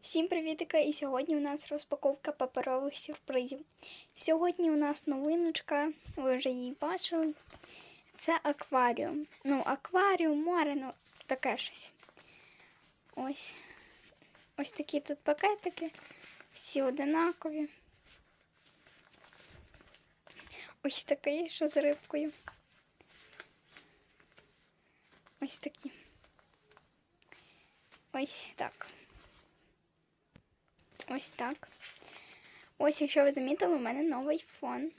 Всім привітика! І сьогодні у нас розпаковка паперових сюрпризів. Сьогодні у нас новиночка, ви вже її бачили. Це акваріум. Ну, акваріум, море, ну таке щось. Ось. Ось такі тут пакетики. Всі одинакові. Ось такий, що з рибкою. Ось такі. Ось так. Ось так. Ось, якщо ви замітили, у мене новий фон.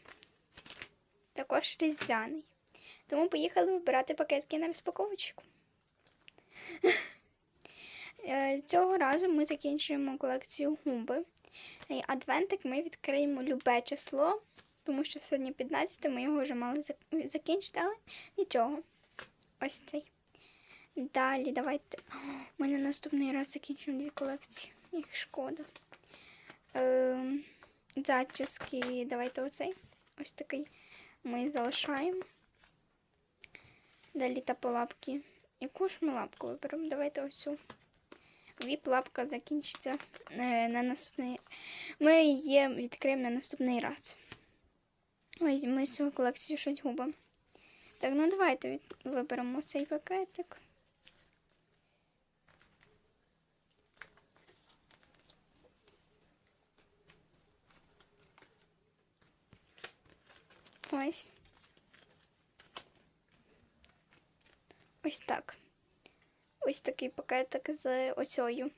Також різдвяний. Тому поїхали вибирати пакетки на розпаковочку. Е, Цього разу ми закінчуємо колекцію губи. І Адвентик ми відкриємо любе число, тому що сьогодні 15 ми його вже мали закінчити, але нічого. Ось цей. Далі, давайте. О, Ми на наступний раз закінчимо дві колекції. Їх шкода. Ем, зачіски, давайте оцей. Ось такий ми залишаємо. Далі таполапки. Яку ж ми лапку виберемо? Давайте ось цю. Віп-лапка закінчиться е, на наступний. Ми її відкриємо на наступний раз. Ось ми цього колекцію щось губимо. Так, ну давайте від... виберемо цей пакетик. Ось. Ось так. Ось такий пакетик з оцею.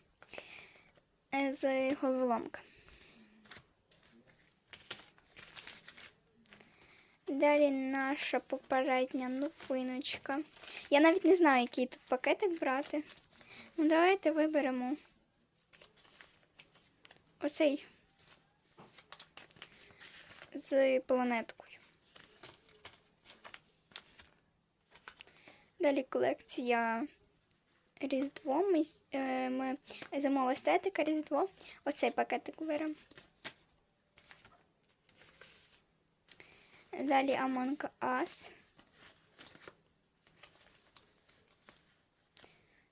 е, З головоломка. Далі наша попередня новиночка. Я навіть не знаю, який тут пакетик брати. Ну, давайте виберемо оцей з планеткою. Далі колекція Різдво. Ми, е, ми зимова естетика Різдво. Оцей пакетик беремо. Далі Among Us.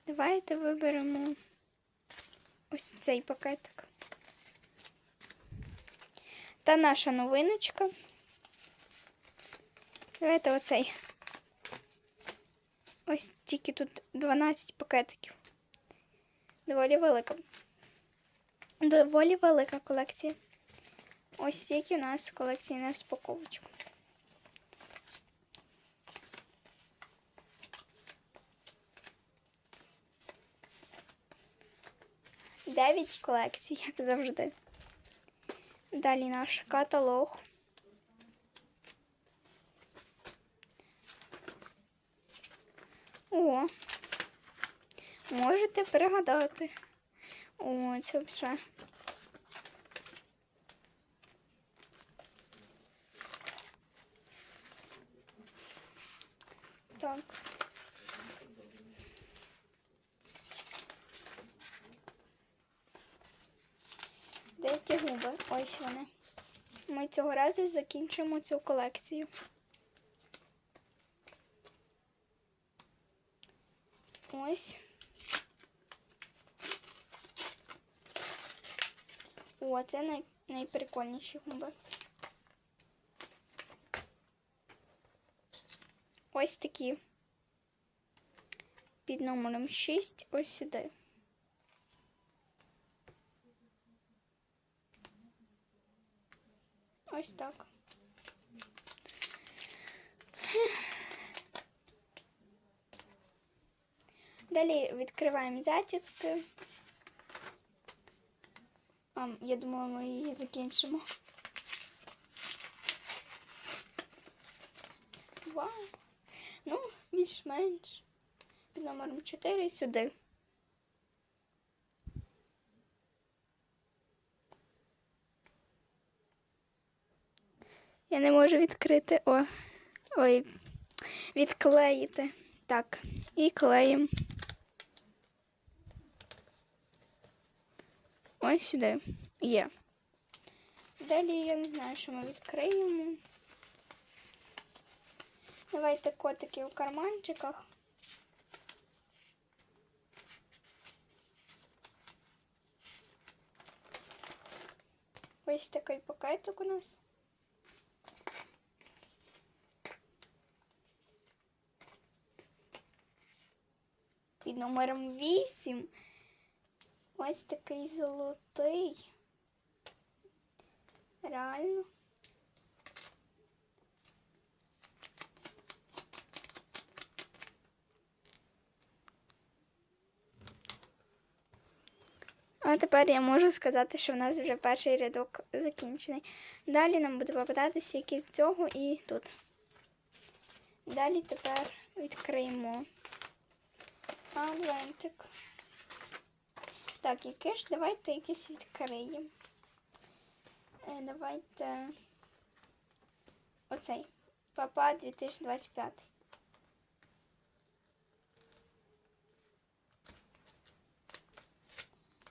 Давайте виберемо ось цей пакетик. Та наша новиночка. Давайте оцей. Ось тільки тут 12 пакетиків. Доволі велика. Доволі велика колекція. Ось стільки у нас в колекції на розпаковочку. Дев'ять колекцій, як завжди. Далі наш каталог. О, можете пригадати. О, це вже. Так. Де ті губи? Ось вони. Ми цього разу закінчимо цю колекцію. Ось. О, це най... найприкольніші губи. Ось такі. Під номером 6 ось сюди. Ось так. Далі відкриваємо зачіски. Я думала, ми її закінчимо. Вау. Ну, більш-менш. Під номером 4 сюди. Я не можу відкрити. О. Ой. Відклеїти. Так. І клеїмо. Ось сюди. Є. Далі я не знаю, що ми відкриємо. Давайте котики у карманчиках. ось такий пакетик у нас. Під номером 8. Ось такий золотий. Реально. А тепер я можу сказати, що в нас вже перший рядок закінчений. Далі нам буде попадатися якийсь цього і тут. Далі тепер відкриємо адвентик. Так, яке ж давайте якийсь відкриємо. Е, давайте оцей. Папа 2025.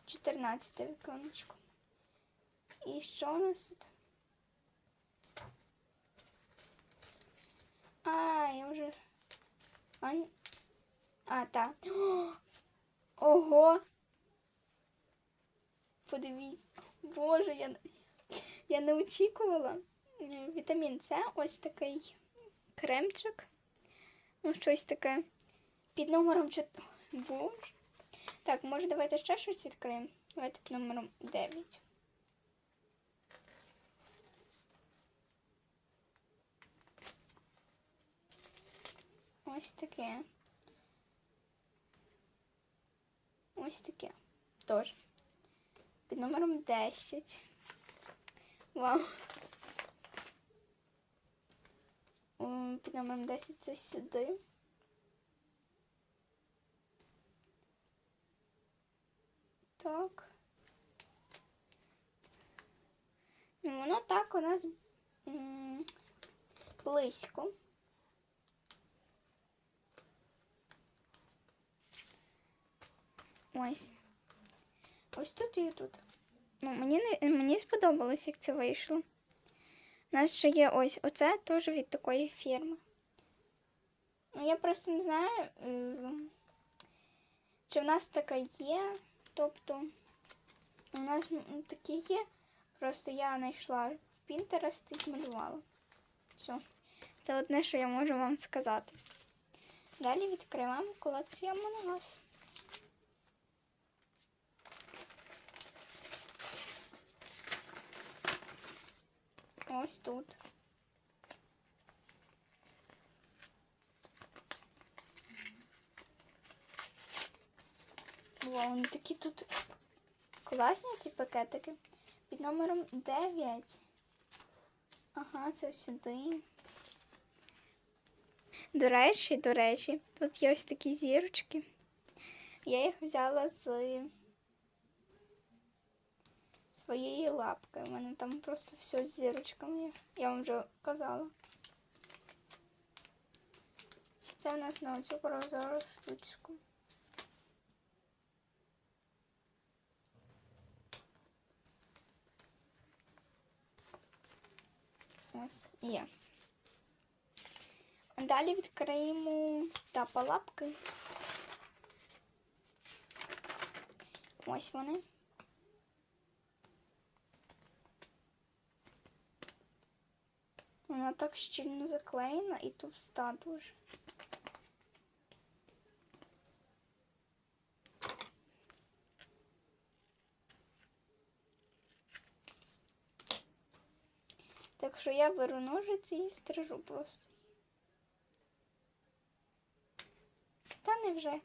Чотирнадцяте віконечко. І що у нас тут? А, я вже. А. а так. Ого! Подивіться. Боже, я, я не очікувала. Вітамін С, ось такий кремчик. Ну, щось таке. Під номером 4. Боже. Так, може давайте ще щось відкриємо. Давайте під номером 9. Ось таке. Ось таке. Тож. Під номером 10. Вау. Під номером 10 це сюди. Так. Ну, Воно так у нас близько. Ось. Ось тут і тут. Ну, мені, мені сподобалось, як це вийшло. У нас ще є ось оце теж від такої фірми. Ну, я просто не знаю, чи в нас така є. Тобто, у нас такі є. Просто я знайшла в Pinterest і змалювала. Все. Це одне, що я можу вам сказати. Далі відкриваємо колекцію Амоногас. Ось тут. Вау, вони такі тут класні ці пакетики. Під номером 9. Ага, це сюди. До речі, до речі, тут є ось такі зірочки. Я їх взяла з своєї лапки. У мене там просто все з зірочками. є. Я вам вже казала. Це у нас на оцю прозору штучку. Ось є. Далі відкриємо тапалапки. Ось вони. Вона так щільно заклеєна і товста дуже. Так що я беру ножиці і стрижу просто. Та не вже.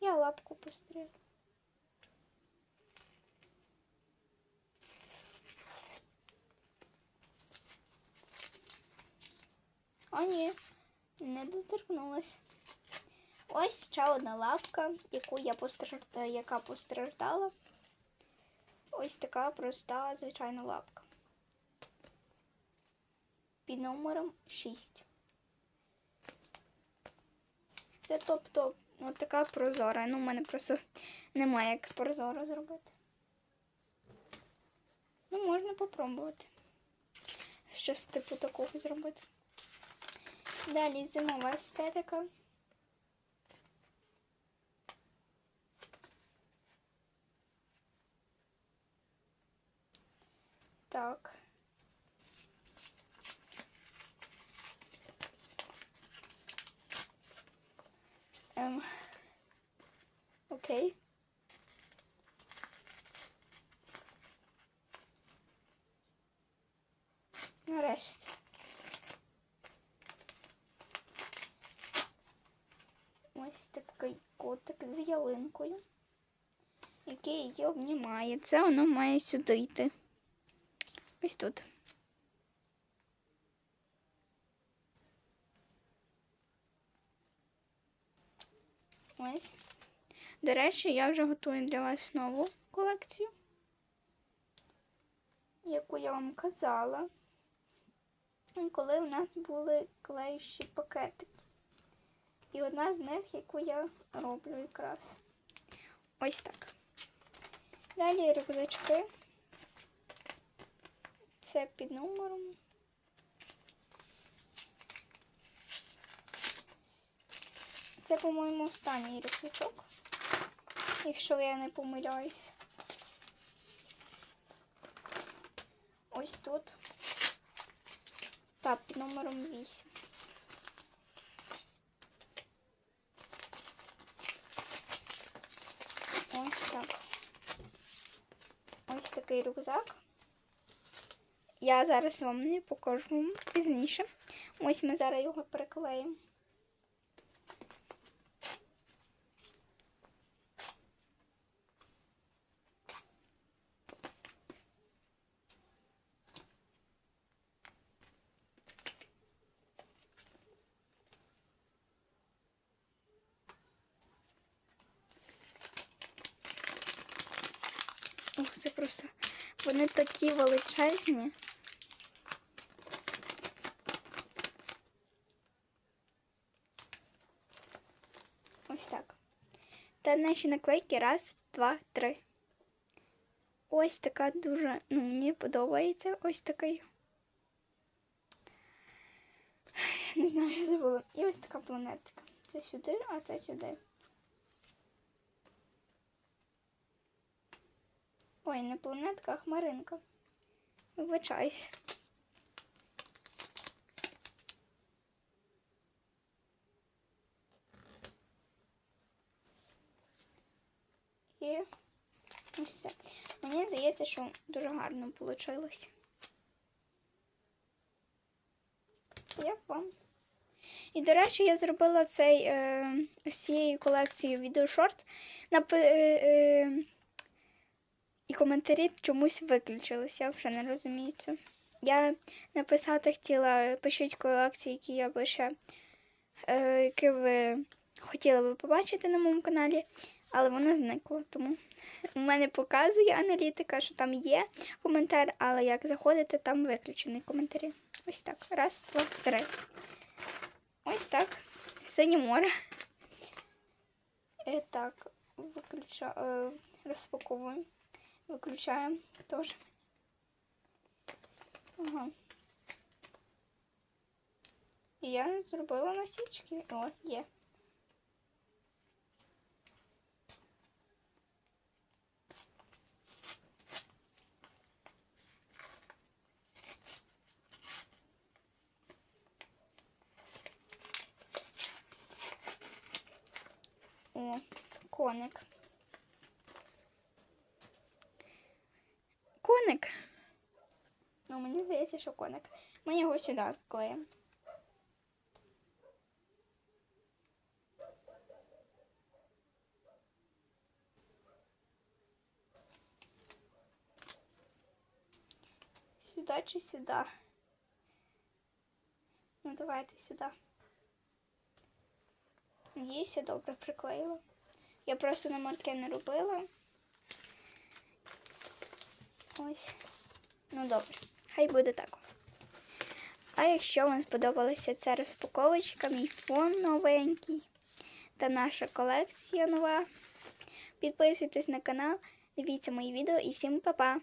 Я лапку пострижу. О, ні, не доторкнулась. Ось ще одна лапка, яку я постраждала, яка постраждала. Ось така проста звичайна лапка. Під номером 6. Це тобто така прозора. Ну, в мене просто немає як прозоро зробити. Ну, можна попробувати. Щось типу такого зробити. Далі зимова естетика. так. Ем. Окей. Нарешті. Ось такий котик з ялинкою, який її обнімає. Це воно має сюди йти. Ось тут. Ось. До речі, я вже готую для вас нову колекцію, яку я вам казала, коли в нас були клеющі пакетики. І одна з них, яку я роблю якраз. Ось так. Далі рюкзачки. Це під номером. Це, по-моєму, останній рюкзачок, якщо я не помиляюсь. Ось тут. Так, під номером 8. Ось так. Ось рюкзак. Я зараз вам не покажу пізніше. Ось ми зараз його приклеїмо. Ох, це просто вони такі величезні. Ось так. Та наші наклейки раз, два, три. Ось така дуже, ну, мені подобається ось такий. Не знаю, я забула. І ось така планетка. Це сюди, а це сюди. Ой, не планетка, а хмаринка. Вибачайся. І ось це. Мені здається, що дуже гарно вийшло. Як вам? І, до речі, я зробила цей е, ось цією колекцією відеошорт. Напи, е, е, і коментарі чомусь виключилися, вже не розумію це. Я написати хотіла, пишіть колекції, які я би ще, е, які ви хотіли би побачити на моєму каналі, але воно зникло. Тому у мене показує аналітика, що там є коментар, але як заходите, там виключені коментарі. Ось так. Раз, два, три. Ось так. Синє море. І так, виключа, е, розпаковуємо. Виключаємо теж. Ага. І я зробила носічки. О, є. О, коник. Коник. Мені здається, що коник. Ми його сюди клеїмо. Сюди чи сюди? Ну, давайте сюди. Надіюсь, добре приклеїла. Я просто на марке не робила. Ось. Ну добре, хай буде так. А якщо вам сподобалася ця розпаковочка, мій фон новенький та наша колекція нова, підписуйтесь на канал, дивіться мої відео і всім па-па!